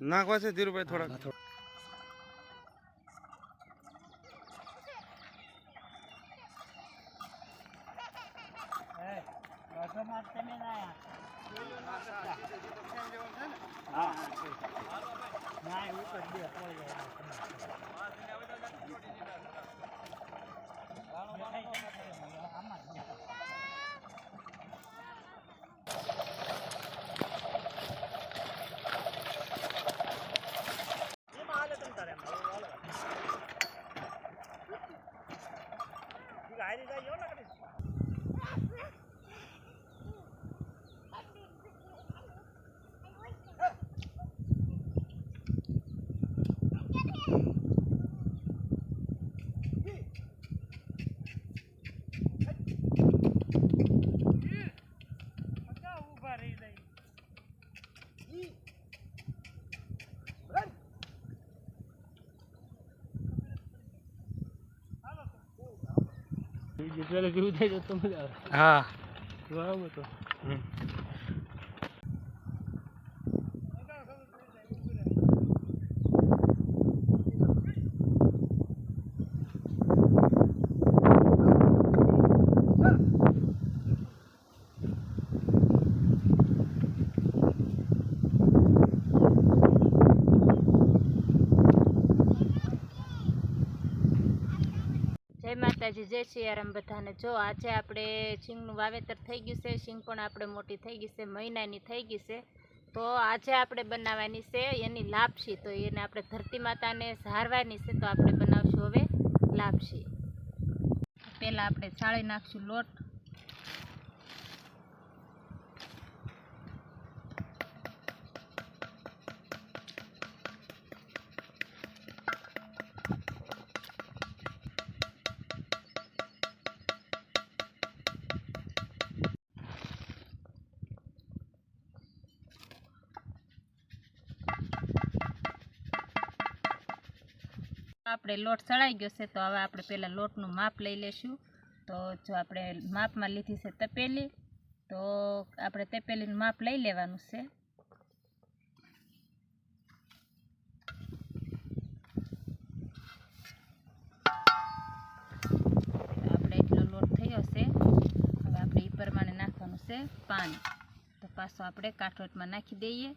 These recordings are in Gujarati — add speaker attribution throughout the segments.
Speaker 1: નાખવા છે ધીરુભાઈ થોડાક
Speaker 2: પેલા જેવું થાય તો મજા આવે.
Speaker 1: હા.
Speaker 2: બરાબર તો
Speaker 1: હમ.
Speaker 3: જય માતાજી જય સિયારામ બધાને. જો આજે આપણે સિંગનું વાવેતર થઈ ગયું છે સિંગ પણ આપણે મોટી થઈ ગઈ છે, મહિનાની થઈ ગઈ છે. તો આજે આપણે બનાવવાની છે એની લાપસી તો એને આપણે ધરતી માતાને ઝારવાની છે, તો આપણે બનાવશું હવે લાપસી પહેલાં આપણે સાળી નાખશું લોટ. આપણે લોટ સળાઈ ગયો છે, તો હવે આપણે પહેલાં લોટનું માપ લઈ લેશું. તો જો આપણે માપમાં લીધી છે તપેલી, તો આપણે તપેલીનું માપ લઈ લેવાનું છે. આપણે એટલો લોટ થયો છે. હવે આપણે એ પ્રમાણે નાખવાનું છે પાણી. તો પાછો આપણે કાઠોટમાં નાખી દઈએ.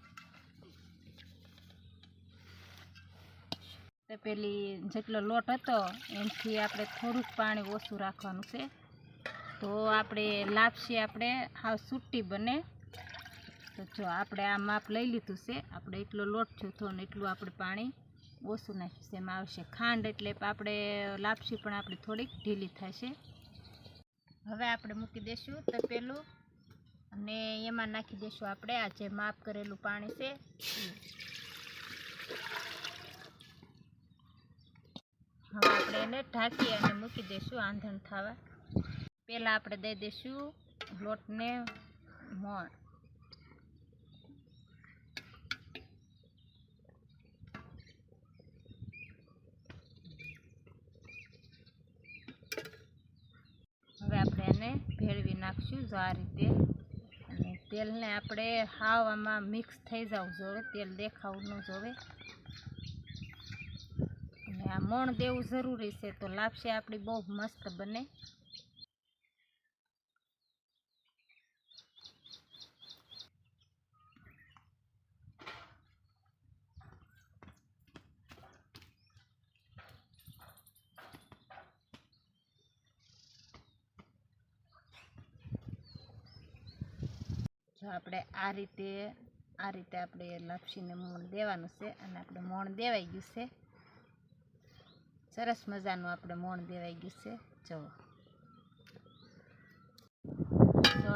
Speaker 3: તો પેલી જેટલો લોટ હતો, એનાથી આપણે થોડુંક પાણી ઓછું રાખવાનું છે. તો આપણે લાપસી આપણે હાવ સૂટી બને. તો જો આપણે આ માપ લઈ લીધું છે. આપણે એટલો લોટ જોતો ને એટલું આપણે પાણી ઓછું નાખ્યું છે. એમાં આવશે ખાંડ એટલે આપણે લાપસી પણ આપણી થોડીક ઢીલી થશે. હવે આપણે મૂકી દઈશું તપેલું અને એમાં નાખી દઈશું આપણે આ જે માપ કરેલું પાણી છે. હવે આપણે એને ઢાંકી અને મૂકી દઈશું આંધણ થવા. પહેલાં આપણે દઈ દઈશું લોટને મોણ. હવે આપણે એને ભેળવી નાખશું જો આ રીતે. અને તેલને આપણે હાવ આમાં મિક્સ થઈ જવું જોવે તેલ દેખાવું ન જોવે અને આ મોણ દેવું જરૂરી છે, તો લાપસી આપણી બહુ મસ્ત બને. જો આપણે આ રીતે આ રીતે આપણે લાપસીને મોણ દેવાનું છે, અને આપણે મોણ દેવાઈ ગયું છે. સરસ મજાનું આપણે મોણ દેવાઈ ગયું છે. જો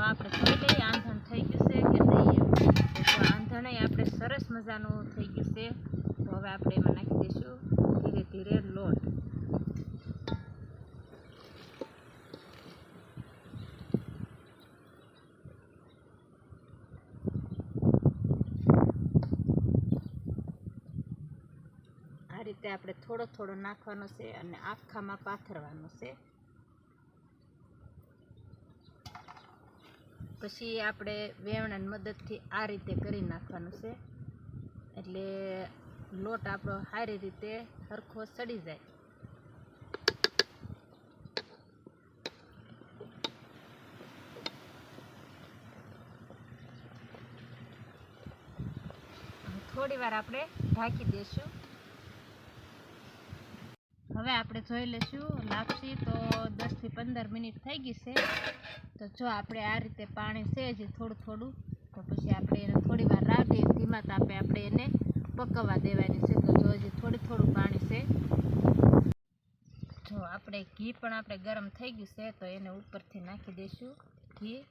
Speaker 3: આપણે થઈ લઈએ, આંધણ થઈ ગયું છે કે નહીં. તો આંધણ આપણે સરસ મજાનું થઈ ગયું છે. તો હવે આપણે એમાં નાખી દઈશું ધીરે ધીરે લોટ. આ રીતે આપણે થોડો થોડો નાખવાનો છે અને આખામાં પાથરવાનો છે. પછી આપણે વેવણાની મદદથી આ રીતે કરી નાખવાનું છે. એટલે લોટ આપણો સારી રીતે સરખો સડી જાય. થોડી વાર આપણે ઢાંકી દઈશું હવે આપણે જોઈ લઈશું લાપસી તો દસથી પંદર મિનિટ થઈ ગઈ છે. તો જો આપણે આ રીતે પાણી છે હજી થોડું થોડું, તો પછી આપણે એને થોડી વાર રાખીએ ધીમા તાપે આપણે એને પકવવા દેવાની છે. તો જો હજી થોડું થોડું પાણી છે. જો આપણે ઘી પણ આપણે ગરમ થઈ ગયું છે, તો એને ઉપરથી નાખી દઈશું ઘી.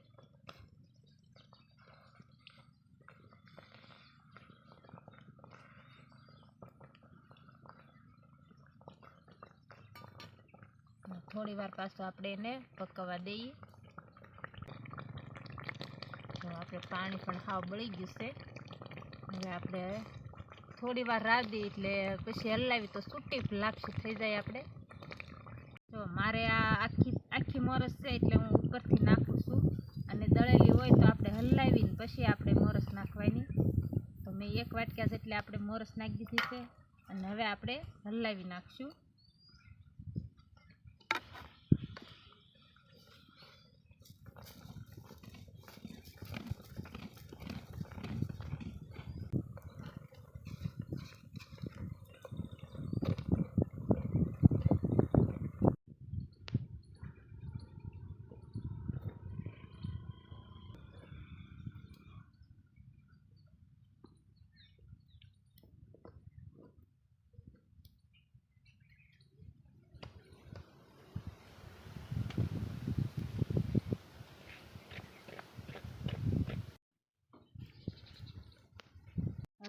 Speaker 3: થોડી વાર પાછું આપણે એને પકવવા દઈએ. તો આપણે પાણી પણ હાવ બળી ગયું છે. હવે આપણે થોડી વાર દઈએ એટલે પછી હલાવી તો સૂટી લાપસી થઈ જાય આપણે. તો મારે આ આખી આખી મોરસ છે એટલે હું ઉપરથી નાખું છું. અને દળેલી હોય તો આપણે હલાવીને પછી આપણે મોરસ નાખવાની. તો મેં એક વાટક્યા જેટલી આપણે મોરસ નાખી દીધી છે. અને હવે આપણે હલાવી નાખશું.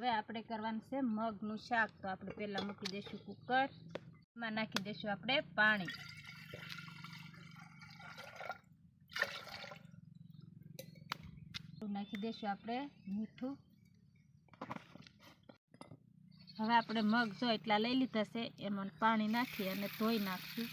Speaker 3: હવે આપણે કરવાનું છે મગનું શાક. તો આપણે પહેલાં મૂકી દઈશું કુકર. એમાં નાખી દઈશું આપણે પાણી. નાખી દઈશું આપણે મીઠું. હવે આપણે મગ જો એટલા લઈ લીધા છે, એમાં પાણી નાખી અને ધોઈ નાખશું.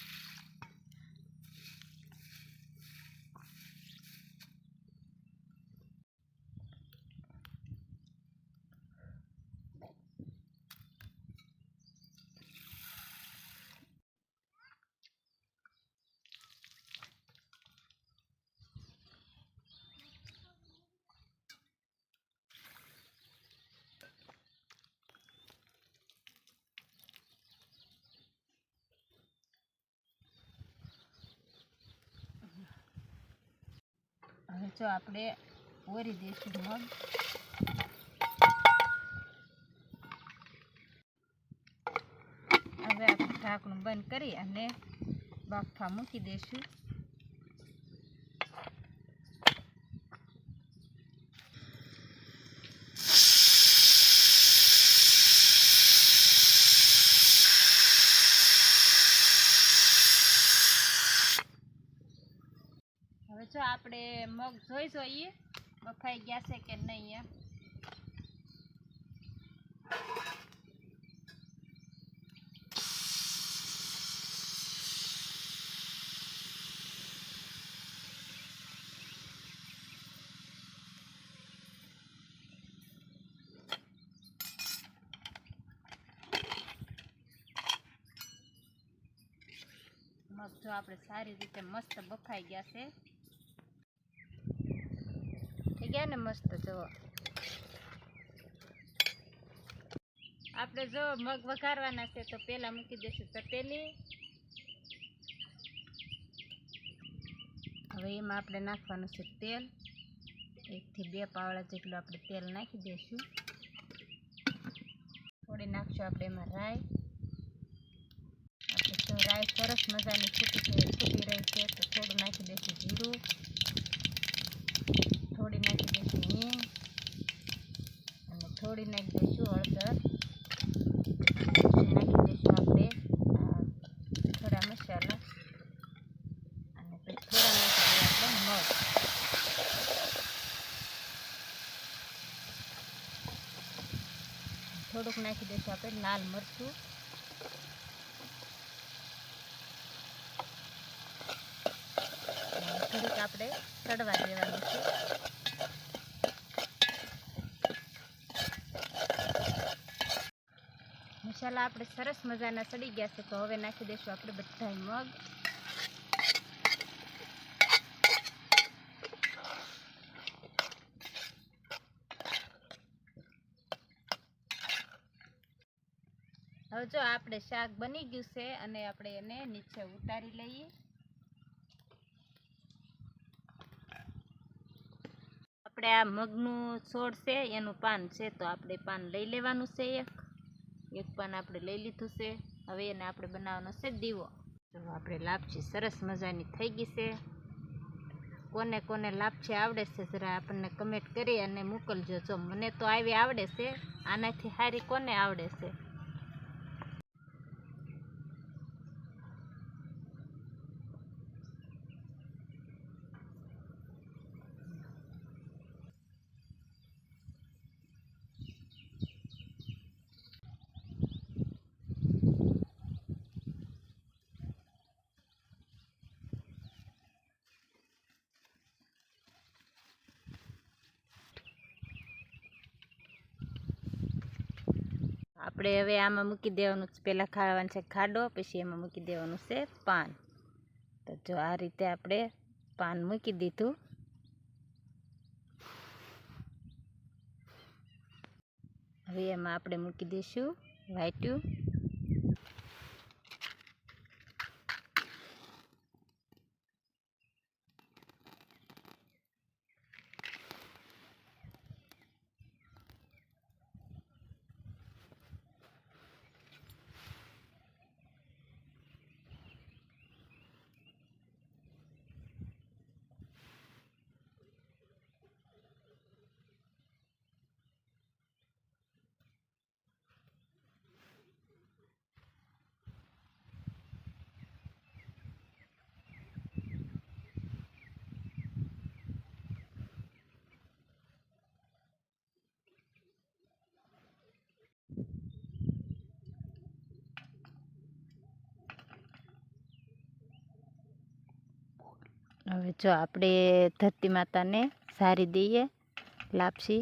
Speaker 3: જો આપણે ઓરી દઈશું મગ. હવે આપણે ઢાંકણું બંધ કરી અને બાફા મૂકી દઈશું હવે જો આપણે મગ જોઈ જોઈએ બફાઈ ગયા છે કે નહીં એમ મગ જો આપણે સારી રીતે મસ્ત બફાઈ ગયા છે થઈ ગયા ને મસ્ત જો આપણે જો મગ વઘારવાના છે તો પેલા મૂકી દઈશું તપેલી. હવે એમાં આપણે નાખવાનું છે તેલ. એકથી બે પાવડા જેટલું આપણે તેલ નાખી દઈશું થોડી નાખશું આપણે એમાં રાઈ. આપણે જો રાઈ સરસ મજાની છૂટી છૂટી રહી છે, તો થોડું નાખી દઈશું જીરું. થોડી નાખી થોડી નાખી દઈશું હળદર. નાખી દઈશું આપણે થોડા મસાલા. અને પછી થોડા નાખી આપણે મગ. થોડુંક નાખી દઈશું આપણે લાલ મરચું. થોડુંક આપણે ચડવા દેવાનું છે. મસાલા આપણે સરસ મજાના સડી ગયા છે, તો હવે નાખી દઈશું આપણે બધા મગ. હવે જો આપણે શાક બની ગયું છે અને આપણે એને નીચે ઉતારી લઈએ. આપણે આ મગનું છોડ છે, એનું પાન છે, તો આપણે પાન લઈ લેવાનું છે એક. એક પાન આપણે લઈ લીધું છે. હવે એને આપણે બનાવવાનો છે દીવો. તો આપણે લાપસી સરસ મજાની થઈ ગઈ છે. કોને કોને લાપસી આવડે છે જરા આપણને કમેન્ટ કરી અને મોકલજો. જો મને તો આવી આવડે છે, આનાથી સારી કોને આવડે છે? આપણે હવે આમાં મૂકી દેવાનું છે. પહેલાં ખાવાનું છે ખાડો, પછી એમાં મૂકી દેવાનું છે પાન. તો જો આ રીતે આપણે પાન મૂકી દીધું. હવે એમાં આપણે મૂકી દઈશું વાટ્યું હવે જો આપણે ધરતી માતાને સારી દઈએ લાપસી.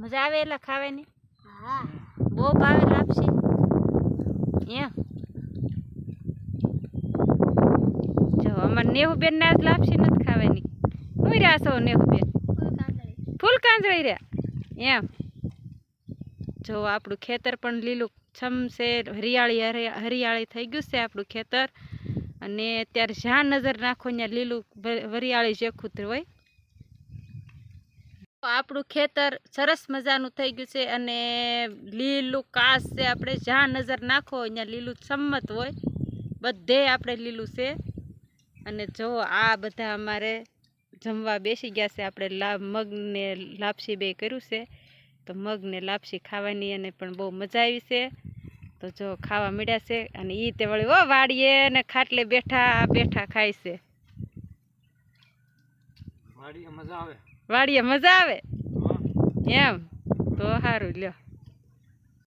Speaker 3: મજા આવે એટલે ખાવાની?
Speaker 1: હા.
Speaker 3: બહુ ભાવે લાપસી? એમ? જો અમારે નેહુબેન ને આજ લાપસી નથી ખાવાની. હું રહ્યા છો નેહુબેન? ફૂલ કાંજળી રહ્યા? એમ? જો આપણું ખેતર પણ લીલું છમ છે હરિયાળી હરિ- હરિયાળી થઈ ગયું છે આપણું ખેતર. અને અત્યારે જ્યાં નજર નાખો ત્યાં લીલું હરિયાળી જેખું હોય. આપણું ખેતર સરસ મજાનું થઈ ગયું છે અને લીલું કાસ છે, આપણે જ્યાં નજર નાખો અહીંયા લીલું સંમત હોય, બધે આપણે લીલું છે. અને જો આ બધા અમારે જમવા બેસી ગયા છે, આપણે લા, મગને લાપસી બે કર્યું છે. તો મગને લાપસી ખાવાની અને પણ બહુ મજા આવી છે. તો જો ખાવા મળ્યા છે અને એ તે વળી ઓ વાડીએ ને ખાટલે બેઠા બેઠા ખાય છે.
Speaker 2: મજા આવે.
Speaker 3: વાડીએ મજા આવે? એમ? તો સારું લ્યો.